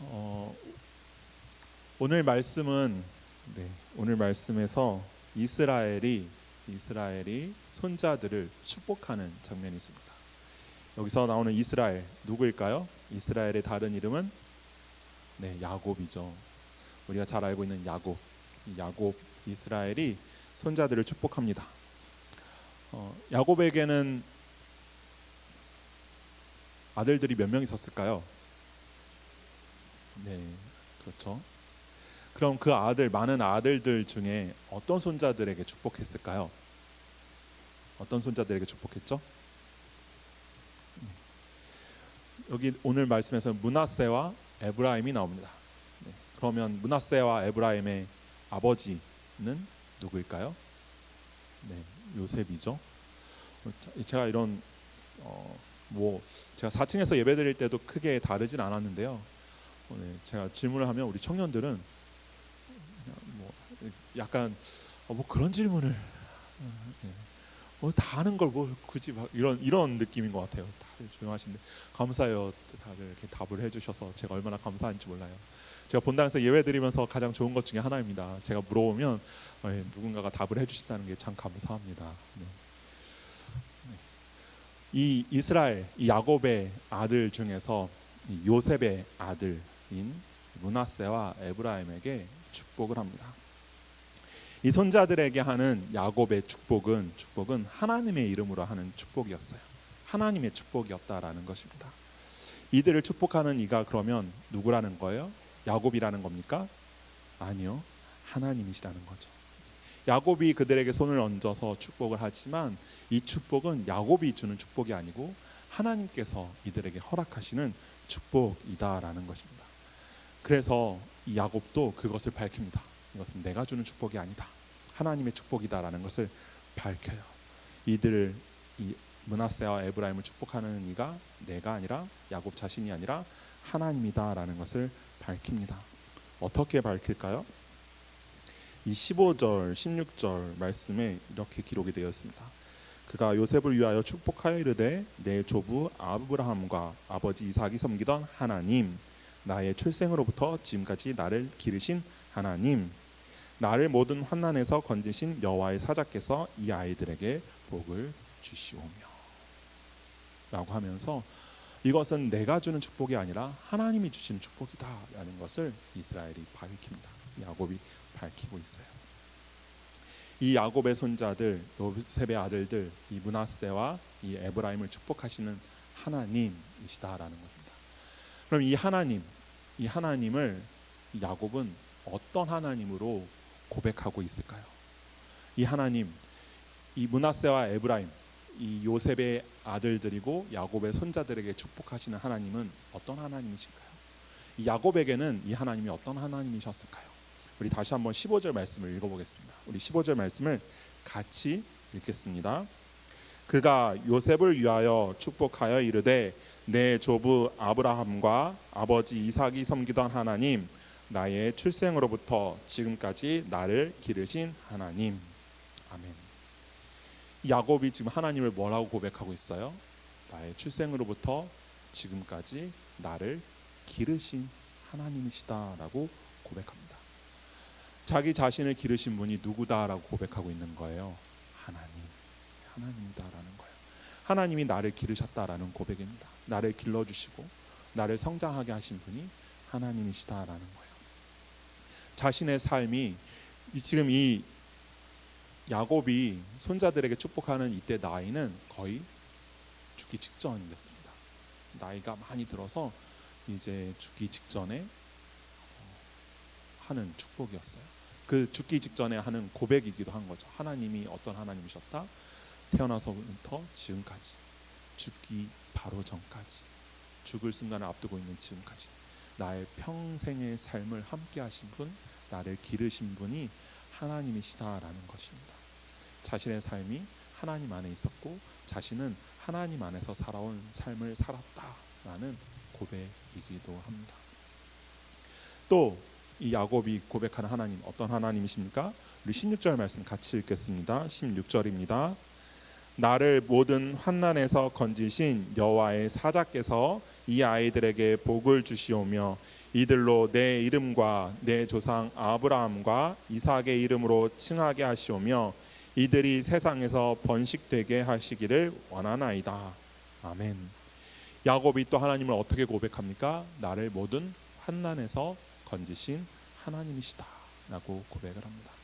어, 오늘 말씀은 네, 오늘 말씀에서 이스라엘이 이스라엘이 손자들을 축복하는 장면이 있습니다. 여기서 나오는 이스라엘 누구일까요? 이스라엘의 다른 이름은 네, 야곱이죠. 우리가 잘 알고 있는 야곱. 이 야곱 이스라엘이 손자들을 축복합니다. 어, 야곱에게는 아들들이 몇 명 있었을까요? 네, 그렇죠. 그럼 그 아들 많은 아들들 중에 어떤 손자들에게 축복했을까요? 어떤 손자들에게 축복했죠? 네. 여기 오늘 말씀에서 문하세와 에브라임이 나옵니다. 네. 그러면 문하세와 에브라임의 아버지는 누구일까요? 네, 요셉이죠. 어, 제가 이런 어, 뭐 제가 4층에서 예배드릴 때도 크게 다르진 않았는데요. 어, 네, 제가 질문을 하면 우리 청년들은 뭐 약간 어, 뭐 그런 질문을 어, 네. 어, 다 아는 걸 뭐 굳이 막 이런 이런 느낌인 것 같아요. 다들 조용하신데 감사해요. 다들 이렇게 답을 해주셔서 제가 얼마나 감사한지 몰라요. 제가 본당에서 예배 드리면서 가장 좋은 것 중에 하나입니다. 제가 물어보면 어, 예, 누군가가 답을 해주신다는 게 참 감사합니다. 네. 네. 이 이스라엘, 이 야곱의 아들 중에서 이 요셉의 아들인 문하세와 에브라임에게 축복을 합니다. 이 손자들에게 하는 야곱의 축복은 축복은 하나님의 이름으로 하는 축복이었어요. 하나님의 축복이었다라는 것입니다. 이들을 축복하는 이가 그러면 누구라는 거예요? 야곱이라는 겁니까? 아니요. 하나님이시라는 거죠. 야곱이 그들에게 손을 얹어서 축복을 하지만 이 축복은 야곱이 주는 축복이 아니고 하나님께서 이들에게 허락하시는 축복이다라는 것입니다. 그래서 이 야곱도 그것을 밝힙니다. 이것은 내가 주는 축복이 아니다. 하나님의 축복이다라는 것을 밝혀요. 이들을 이 문하세와 에브라임을 축복하는 이가 내가 아니라 야곱 자신이 아니라 하나님이다라는 것을 밝힙니다. 어떻게 밝힐까요? 이 15절, 16절 말씀에 이렇게 기록이 되어 있습니다. 그가 요셉을 위하여 축복하여 이르되 내 조부 아브라함과 아버지 이삭이 섬기던 하나님 나의 출생으로부터 지금까지 나를 기르신 하나님 나를 모든 환난에서 건지신 여호와의 사자께서 이 아이들에게 복을 주시오며 라고 하면서 이것은 내가 주는 축복이 아니라 하나님이 주시는 축복이다라는 것을 이스라엘이 밝힙니다. 야곱이 밝히고 있어요. 이 야곱의 손자들, 요셉의 아들들, 이 문하세와 이 에브라임을 축복하시는 하나님이시다라는 것입니다. 그럼 이 하나님, 이 하나님을 야곱은 어떤 하나님으로 고백하고 있을까요? 이 하나님, 이 문하세와 에브라임, 이 요셉의 아들들이고 야곱의 손자들에게 축복하시는 하나님은 어떤 하나님이실까요? 이 야곱에게는 이 하나님이 어떤 하나님이셨을까요? 우리 다시 한번 15절 말씀을 읽어보겠습니다. 우리 15절 말씀을 같이 읽겠습니다. 그가 요셉을 위하여 축복하여 이르되 내 조부 아브라함과 아버지 이삭이 섬기던 하나님 나의 출생으로부터 지금까지 나를 기르신 하나님 아멘. 야곱이 지금 하나님을 뭐라고 고백하고 있어요? 나의 출생으로부터 지금까지 나를 기르신 하나님이시다라고 고백합니다. 자기 자신을 기르신 분이 누구다라고 고백하고 있는 거예요. 하나님, 하나님이다라는. 하나님이 나를 기르셨다라는 고백입니다. 나를 길러주시고 나를 성장하게 하신 분이 하나님이시다라는 거예요. 자신의 삶이 지금 이 야곱이 손자들에게 축복하는 이때 나이는 거의 죽기 직전이었습니다. 나이가 많이 들어서 이제 죽기 직전에 어, 하는 축복이었어요. 그 죽기 직전에 하는 고백이기도 한 거죠. 하나님이 어떤 하나님이셨다? 태어나서부터 지금까지 죽기 바로 전까지 죽을 순간을 앞두고 있는 지금까지 나의 평생의 삶을 함께 하신 분, 나를 기르신 분이 하나님이시다라는 것입니다. 자신의 삶이 하나님 안에 있었고 자신은 하나님 안에서 살아온 삶을 살았다라는 고백이기도 합니다. 또 이 야곱이 고백하는 하나님 어떤 하나님이십니까? 우리 16절 말씀 같이 읽겠습니다. 16절입니다. 나를 모든 환난에서 건지신 여호와의 사자께서 이 아이들에게 복을 주시오며 이들로 내 이름과 내 조상 아브라함과 이삭의 이름으로 칭하게 하시오며 이들이 세상에서 번식되게 하시기를 원하나이다. 아멘. 야곱이 또 하나님을 어떻게 고백합니까? 나를 모든 환난에서 건지신 하나님이시다라고 고백을 합니다.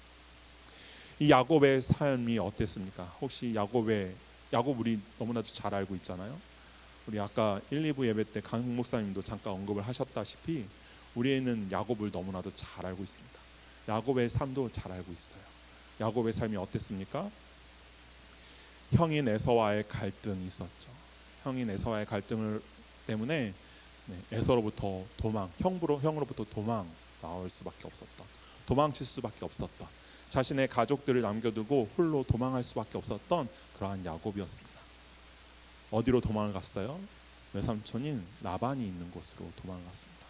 이 야곱의 삶이 어땠습니까? 혹시 야곱의 야곱 우리 너무나도 잘 알고 있잖아요. 우리 아까 1, 2부 예배 때 강 목사님도 잠깐 언급을 하셨다시피 우리는 야곱을 너무나도 잘 알고 있습니다. 야곱의 삶도 잘 알고 있어요. 야곱의 삶이 어땠습니까? 형인 에서와의 갈등이 있었죠. 형인 에서와의 갈등을 때문에 네, 에서로부터 도망, 형부로 형으로부터 도망 나올 수밖에 없었던, 도망칠 수밖에 없었던, 자신의 가족들을 남겨두고 홀로 도망할 수밖에 없었던 그러한 야곱이었습니다. 어디로 도망을 갔어요? 외삼촌인 라반이 있는 곳으로 도망을 갔습니다.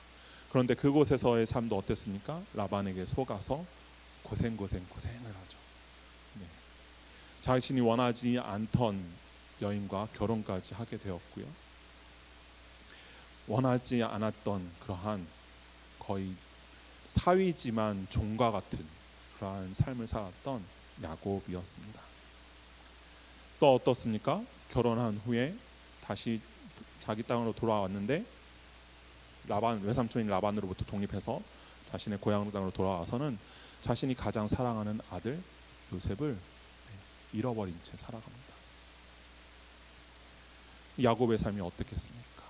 그런데 그곳에서의 삶도 어땠습니까? 라반에게 속아서 고생 고생 고생을 하죠. 네. 자신이 원하지 않던 여인과 결혼까지 하게 되었고요. 원하지 않았던 그러한 거의 사위지만 종과 같은 그러한 삶을 살았던 야곱이었습니다. 또 어떻습니까? 결혼한 후에 다시 자기 땅으로 돌아왔는데 라반 외삼촌인 라반으로부터 독립해서 자신의 고향 땅으로 돌아와서는 자신이 가장 사랑하는 아들 요셉을 잃어버린 채 살아갑니다. 야곱의 삶이 어떻겠습니까?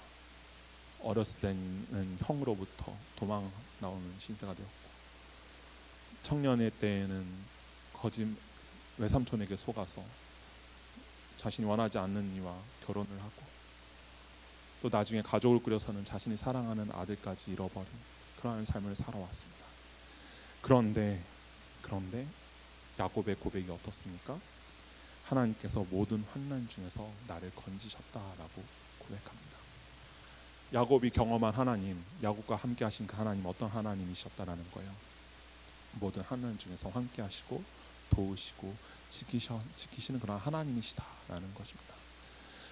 어렸을 때는 형으로부터 도망 나오는 신세가 되었고 청년의 때에는 거짓 외삼촌에게 속아서 자신이 원하지 않는 이와 결혼을 하고 또 나중에 가족을 꾸려서는 자신이 사랑하는 아들까지 잃어버린 그러한 삶을 살아왔습니다. 그런데 그런데 야곱의 고백이 어떻습니까? 하나님께서 모든 환난 중에서 나를 건지셨다라고 고백합니다. 야곱이 경험한 하나님, 야곱과 함께 하신 그 하나님 어떤 하나님이셨다라는 거예요. 모든 환난 중에서 함께 하시고 도우시고 지키셔, 지키시는 그런 하나님이시다라는 것입니다.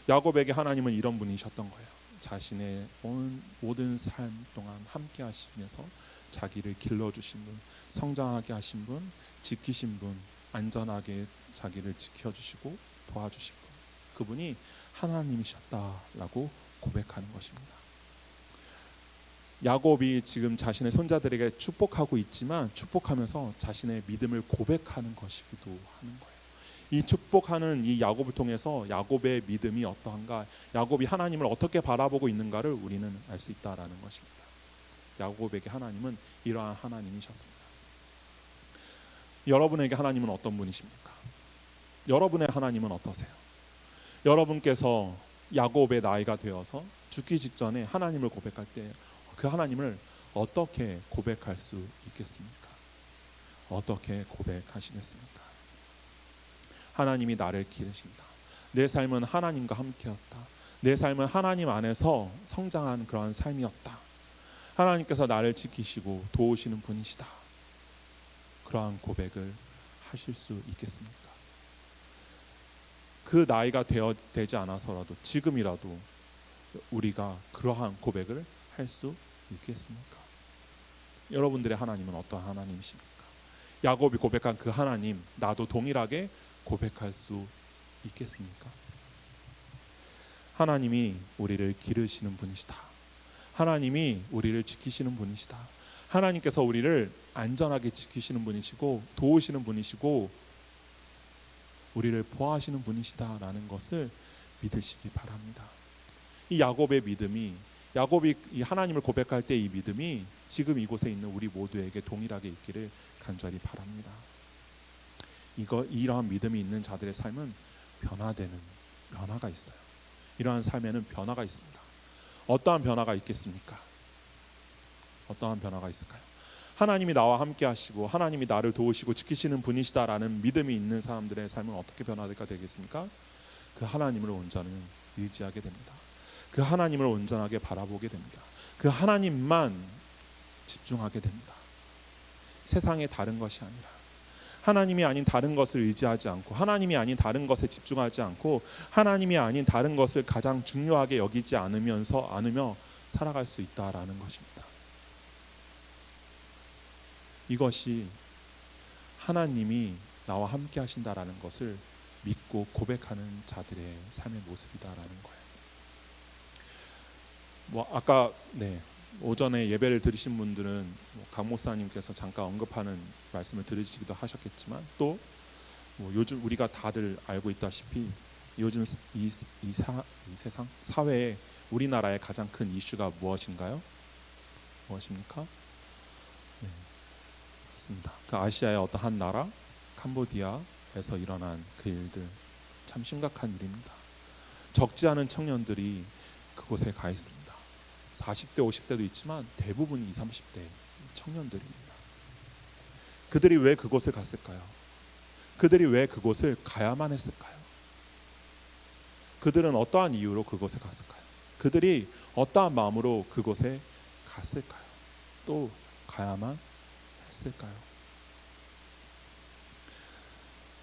야곱에게 하나님은 이런 분이셨던 거예요. 자신의 온 모든 삶 동안 함께 하시면서 자기를 길러 주신 분, 성장하게 하신 분, 지키신 분, 안전하게 자기를 지켜 주시고 도와주신 분. 그분이 하나님이셨다라고 고백하는 것입니다. 야곱이 지금 자신의 손자들에게 축복하고 있지만 축복하면서 자신의 믿음을 고백하는 것이기도 하는 거예요. 이 축복하는 이 야곱을 통해서 야곱의 믿음이 어떠한가, 야곱이 하나님을 어떻게 바라보고 있는가를 우리는 알 수 있다라는 것입니다. 야곱에게 하나님은 이러한 하나님이셨습니다. 여러분에게 하나님은 어떤 분이십니까? 여러분의 하나님은 어떠세요? 여러분께서 야곱의 나이가 되어서 죽기 직전에 하나님을 고백할 때 그 하나님을 어떻게 고백할 수 있겠습니까? 어떻게 고백하시겠습니까? 하나님이 나를 기르신다. 내 삶은 하나님과 함께였다. 내 삶은 하나님 안에서 성장한 그러한 삶이었다. 하나님께서 나를 지키시고 도우시는 분이시다. 그러한 고백을 하실 수 있겠습니까? 그 나이가 되어 되지 않아서라도 지금이라도 우리가 그러한 고백을 할 수 있겠습니까? 여러분들의 하나님은 어떠한 하나님이십니까? 야곱이 고백한 그 하나님 나도 동일하게 고백할 수 있겠습니까? 하나님이 우리를 기르시는 분이시다. 하나님이 우리를 지키시는 분이시다. 하나님께서 우리를 안전하게 지키시는 분이시고 도우시는 분이시고 우리를 보호하시는 분이시다라는 것을 믿으시기 바랍니다. 이 야곱의 믿음이 야곱이 이 하나님을 고백할 때 이 믿음이 지금 이곳에 있는 우리 모두에게 동일하게 있기를 간절히 바랍니다. 이거 이러한 믿음이 있는 자들의 삶은 변화되는 변화가 있어요. 이러한 삶에는 변화가 있습니다. 어떠한 변화가 있겠습니까? 어떠한 변화가 있을까요? 하나님이 나와 함께 하시고 하나님이 나를 도우시고 지키시는 분이시다라는 믿음이 있는 사람들의 삶은 어떻게 변화될까 되겠습니까? 그 하나님을 온전히 의지하게 됩니다. 그 하나님을 온전하게 바라보게 됩니다. 그 하나님만 집중하게 됩니다. 세상에 다른 것이 아니라 하나님이 아닌 다른 것을 의지하지 않고 하나님이 아닌 다른 것에 집중하지 않고 하나님이 아닌 다른 것을 가장 중요하게 여기지 않으면서 않으며 살아갈 수 있다라는 것입니다. 이것이 하나님이 나와 함께 하신다라는 것을 믿고 고백하는 자들의 삶의 모습이다라는 거예요. 뭐 아까 네 오전에 예배를 드리신 분들은 뭐강 목사님께서 잠깐 언급하는 말씀을 들으시기도 하셨겠지만 또 뭐 요즘 우리가 다들 알고 있다시피 요즘 이, 이, 사, 이 세상 사회에 우리나라의 가장 큰 이슈가 무엇인가요? 무엇입니까? 네, 그렇습니다. 그 아시아의 어떤 한 나라 캄보디아에서 일어난 그 일들 참 심각한 일입니다. 적지 않은 청년들이 그곳에 가 있습니다. 40대, 50대도 있지만 대부분 20, 30대 청년들입니다. 그들이 왜 그곳에 갔을까요? 그들이 왜 그곳을 가야만 했을까요? 그들은 어떠한 이유로 그곳에 갔을까요? 그들이 어떠한 마음으로 그곳에 갔을까요? 또 가야만 했을까요?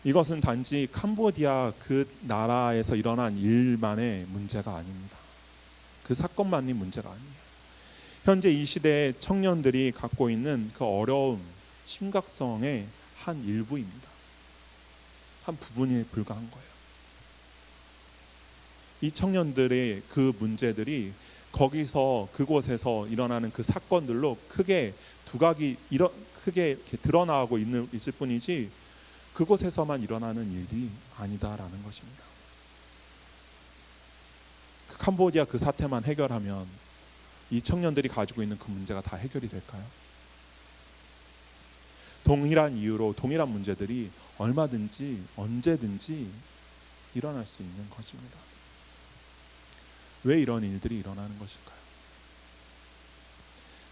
이것은 단지 캄보디아 그 나라에서 일어난 일만의 문제가 아닙니다. 그 사건만이 문제가 아니에요. 현재 이 시대의 청년들이 갖고 있는 그 어려움, 심각성의 한 일부입니다. 한 부분에 불과한 거예요. 이 청년들의 그 문제들이 거기서 그곳에서 일어나는 그 사건들로 크게 두각이 이러, 크게 드러나고 있는 있을 뿐이지 그곳에서만 일어나는 일이 아니다라는 것입니다. 그 캄보디아 그 사태만 해결하면 이 청년들이 가지고 있는 그 문제가 다 해결이 될까요? 동일한 이유로 동일한 문제들이 얼마든지 언제든지 일어날 수 있는 것입니다. 왜 이런 일들이 일어나는 것일까요?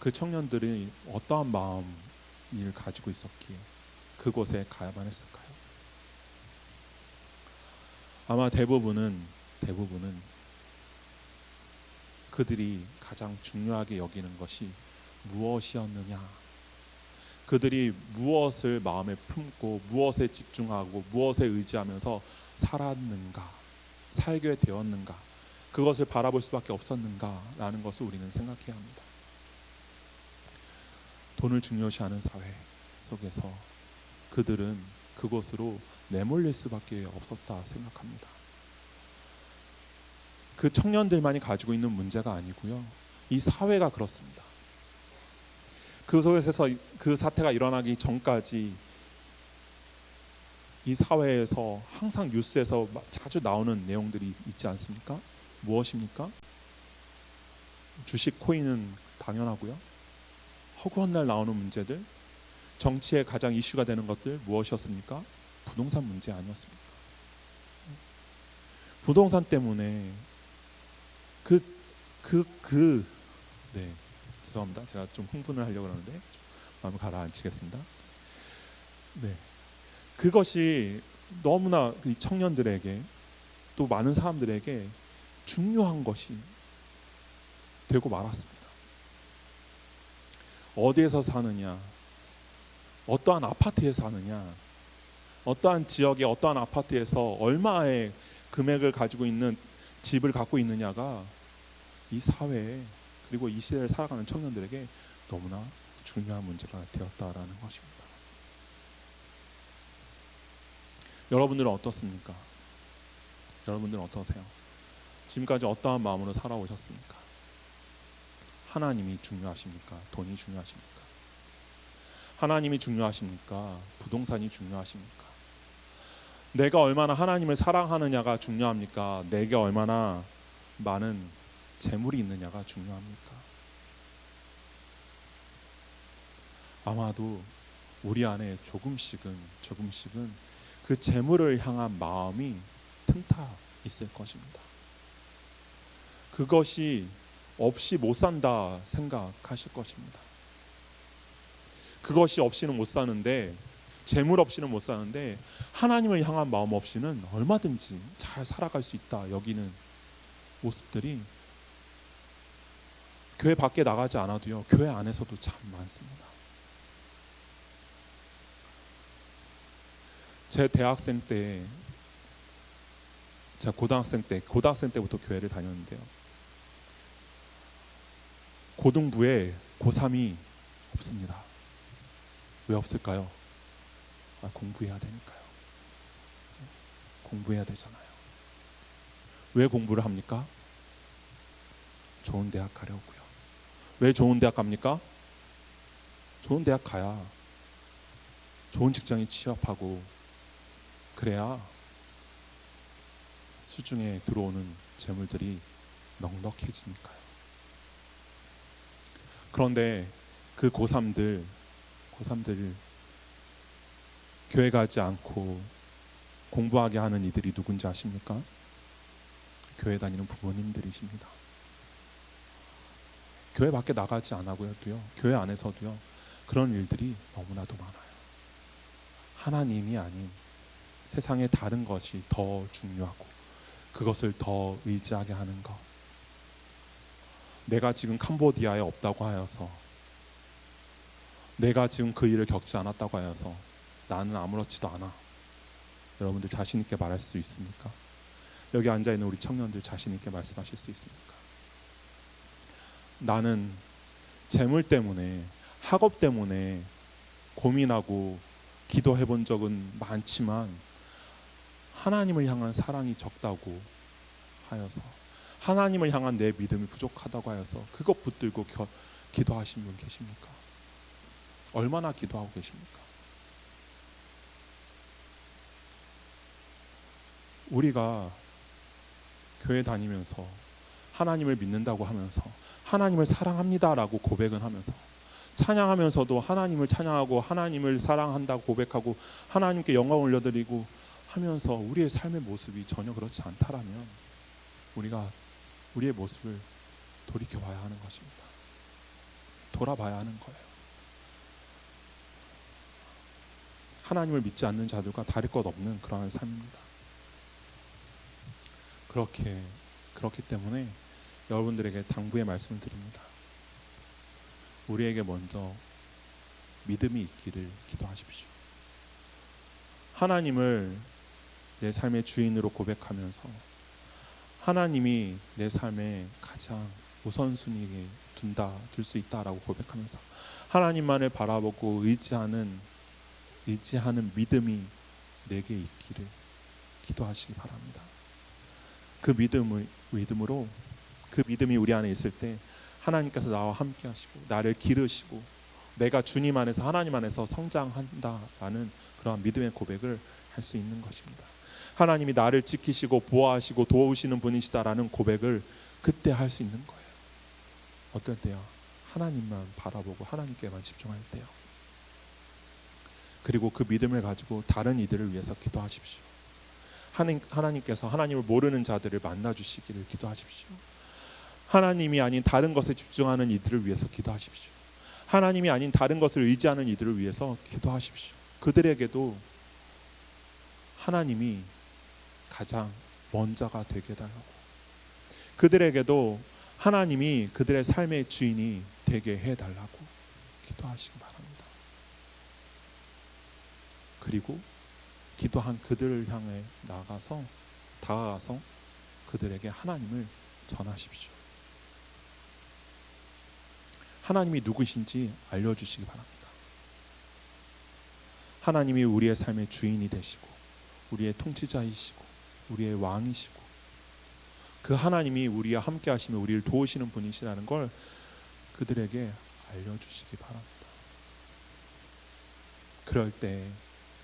그 청년들이 어떠한 마음을 가지고 있었기에 그곳에 가야만 했을까요? 아마 대부분은 대부분은 그들이 가장 중요하게 여기는 것이 무엇이었느냐 그들이 무엇을 마음에 품고 무엇에 집중하고 무엇에 의지하면서 살았는가 살게 되었는가 그것을 바라볼 수밖에 없었는가라는 것을 우리는 생각해야 합니다. 돈을 중요시하는 사회 속에서 그들은 그곳으로 내몰릴 수밖에 없었다 생각합니다. 그 청년들만이 가지고 있는 문제가 아니고요. 이 사회가 그렇습니다. 그 속에서 그 사태가 일어나기 전까지 이 사회에서 항상 뉴스에서 자주 나오는 내용들이 있지 않습니까? 무엇입니까? 주식 코인은 당연하고요. 허구한 날 나오는 문제들, 정치에 가장 이슈가 되는 것들 무엇이었습니까? 부동산 문제 아니었습니까? 부동산 때문에 그 그, 그, 네. 죄송합니다. 제가 좀 흥분을 하려고 그러는데 마음을 가라앉히겠습니다. 네, 그것이 너무나 이 청년들에게 또 많은 사람들에게 중요한 것이 되고 말았습니다. 어디에서 사느냐, 어떠한 아파트에 사느냐, 어떠한 지역의 어떠한 아파트에서 얼마의 금액을 가지고 있는 집을 갖고 있느냐가 이 사회에 그리고 이 시대를 살아가는 청년들에게 너무나 중요한 문제가 되었다라는 것입니다. 여러분들은 어떻습니까? 여러분들은 어떠세요? 지금까지 어떠한 마음으로 살아오셨습니까? 하나님이 중요하십니까? 돈이 중요하십니까? 하나님이 중요하십니까? 부동산이 중요하십니까? 내가 얼마나 하나님을 사랑하느냐가 중요합니까? 내게 얼마나 많은 재물이 있느냐가 중요합니까? 아마도 우리 안에 조금씩은 조금씩은 그 재물을 향한 마음이 틈타 있을 것입니다. 그것이 없이 못 산다 생각하실 것입니다. 그것이 없이는 못 사는데 재물 없이는 못 사는데 하나님을 향한 마음 없이는 얼마든지 잘 살아갈 수 있다 여기는 모습들이 교회 밖에 나가지 않아도요. 교회 안에서도 참 많습니다. 제 대학생 때 제가 고등학생 때 고등학생 때부터 교회를 다녔는데요. 고등부에 고3이 없습니다. 왜 없을까요? 아, 공부해야 되니까요. 공부해야 되잖아요. 왜 공부를 합니까? 좋은 대학 가려고요. 왜 좋은 대학 갑니까? 좋은 대학 가야 좋은 직장에 취업하고 그래야 수중에 들어오는 재물들이 넉넉해지니까요. 그런데 그 고3들, 고3들 교회 가지 않고 공부하게 하는 이들이 누군지 아십니까? 교회 다니는 부모님들이십니다. 교회 밖에 나가지 않아도요, 교회 안에서도요, 그런 일들이 너무나도 많아요. 하나님이 아닌 세상의 다른 것이 더 중요하고 그것을 더 의지하게 하는 것. 내가 지금 캄보디아에 없다고 하여서 내가 지금 그 일을 겪지 않았다고 하여서 나는 아무렇지도 않아. 여러분들 자신 있게 말할 수 있습니까? 여기 앉아 있는 우리 청년들 자신 있게 말씀하실 수 있습니까? 나는 재물 때문에 학업 때문에 고민하고 기도해 본 적은 많지만 하나님을 향한 사랑이 적다고 하여서 하나님을 향한 내 믿음이 부족하다고 하여서 그것 붙들고 겨, 기도하신 분 계십니까? 얼마나 기도하고 계십니까? 우리가 교회 다니면서 하나님을 믿는다고 하면서 하나님을 사랑합니다라고 고백은 하면서 찬양하면서도 하나님을 찬양하고 하나님을 사랑한다고 고백하고 하나님께 영광 올려드리고 하면서 우리의 삶의 모습이 전혀 그렇지 않다라면 우리가 우리의 모습을 돌이켜 봐야 하는 것입니다. 돌아봐야 하는 거예요. 하나님을 믿지 않는 자들과 다를 것 없는 그러한 삶입니다. 그렇게 그렇기 때문에 여러분들에게 당부의 말씀을 드립니다. 우리에게 먼저 믿음이 있기를 기도하십시오. 하나님을 내 삶의 주인으로 고백하면서 하나님이 내 삶에 가장 우선순위에 둔다 둘 수 있다라고 고백하면서 하나님만을 바라보고 의지하는 의지하는 믿음이 내게 있기를 기도하시기 바랍니다. 그 믿음을 믿음으로 그 믿음이 우리 안에 있을 때 하나님께서 나와 함께 하시고 나를 기르시고 내가 주님 안에서 하나님 안에서 성장한다라는 그러한 믿음의 고백을 할 수 있는 것입니다. 하나님이 나를 지키시고 보호하시고 도우시는 분이시다라는 고백을 그때 할 수 있는 거예요. 어떨 때요? 하나님만 바라보고 하나님께만 집중할 때요. 그리고 그 믿음을 가지고 다른 이들을 위해서 기도하십시오. 하나님, 하나님께서 하나님을 모르는 자들을 만나 주시기를 기도하십시오. 하나님이 아닌 다른 것에 집중하는 이들을 위해서 기도하십시오. 하나님이 아닌 다른 것을 의지하는 이들을 위해서 기도하십시오. 그들에게도 하나님이 가장 먼저가 되게 해달라고. 그들에게도 하나님이 그들의 삶의 주인이 되게 해 달라고 기도하시기 바랍니다. 그리고 기도한 그들을 향해 나가서 다가가서 그들에게 하나님을 전하십시오. 하나님이 누구신지 알려주시기 바랍니다. 하나님이 우리의 삶의 주인이 되시고 우리의 통치자이시고 우리의 왕이시고 그 하나님이 우리와 함께 하시며 우리를 도우시는 분이시라는 걸 그들에게 알려주시기 바랍니다. 그럴 때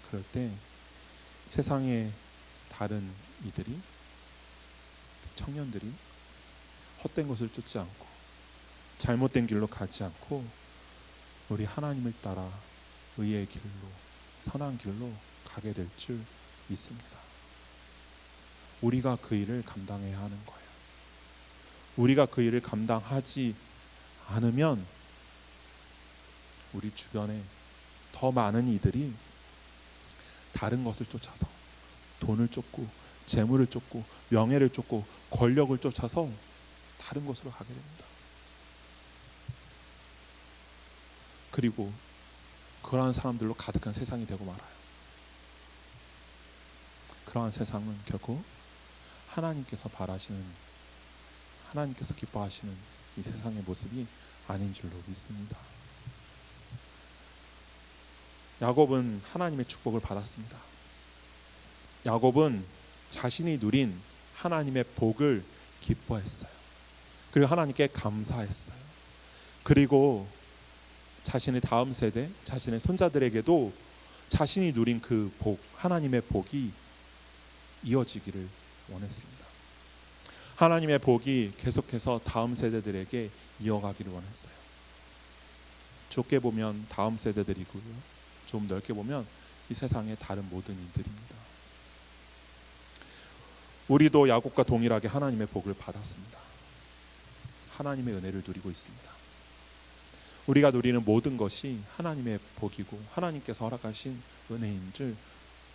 그럴 때 세상의 다른 이들이 청년들이 헛된 것을 쫓지 않고 잘못된 길로 가지 않고 우리 하나님을 따라 의의 길로 선한 길로 가게 될 줄 믿습니다. 우리가 그 일을 감당해야 하는 거예요. 우리가 그 일을 감당하지 않으면 우리 주변에 더 많은 이들이 다른 것을 쫓아서 돈을 쫓고 재물을 쫓고 명예를 쫓고 권력을 쫓아서 다른 곳으로 가게 됩니다. 그리고 그러한 사람들로 가득한 세상이 되고 말아요. 그러한 세상은 결코 하나님께서 바라시는 하나님께서 기뻐하시는 이 세상의 모습이 아닌 줄로 믿습니다. 야곱은 하나님의 축복을 받았습니다. 야곱은 자신이 누린 하나님의 복을 기뻐했어요. 그리고 하나님께 감사했어요. 그리고 자신의 다음 세대, 자신의 손자들에게도 자신이 누린 그 복, 하나님의 복이 이어지기를 원했습니다. 하나님의 복이 계속해서 다음 세대들에게 이어가기를 원했어요. 좁게 보면 다음 세대들이고요. 좀 넓게 보면 이 세상의 다른 모든 이들입니다. 우리도 야곱과 동일하게 하나님의 복을 받았습니다. 하나님의 은혜를 누리고 있습니다. 우리가 누리는 모든 것이 하나님의 복이고 하나님께서 허락하신 은혜인 줄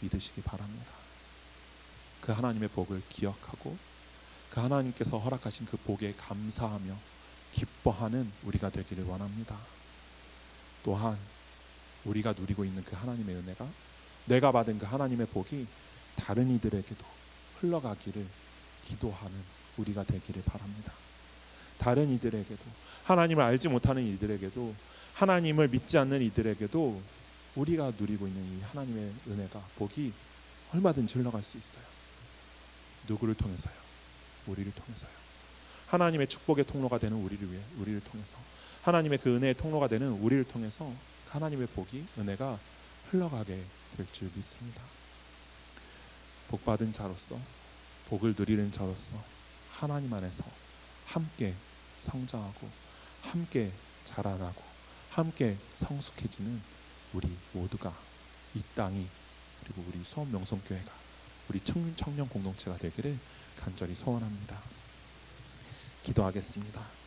믿으시기 바랍니다. 그 하나님의 복을 기억하고 그 하나님께서 허락하신 그 복에 감사하며 기뻐하는 우리가 되기를 원합니다. 또한 우리가 누리고 있는 그 하나님의 은혜가 내가 받은 그 하나님의 복이 다른 이들에게도 흘러가기를 기도하는 우리가 되기를 바랍니다. 다른 이들에게도 하나님을 알지 못하는 이들에게도 하나님을 믿지 않는 이들에게도 우리가 누리고 있는 이 하나님의 은혜가 복이 얼마든지 흘러갈 수 있어요. 누구를 통해서요? 우리를 통해서요. 하나님의 축복의 통로가 되는 우리를 위해 우리를 통해서 하나님의 그 은혜의 통로가 되는 우리를 통해서 하나님의 복이 은혜가 흘러가게 될 줄 믿습니다. 복 받은 자로서 복을 누리는 자로서 하나님 안에서 함께 성장하고 함께 자라나고 함께 성숙해지는 우리 모두가 이 땅이 그리고 우리 수원 명성교회가 우리 청년 공동체가 되기를 간절히 소원합니다. 기도하겠습니다.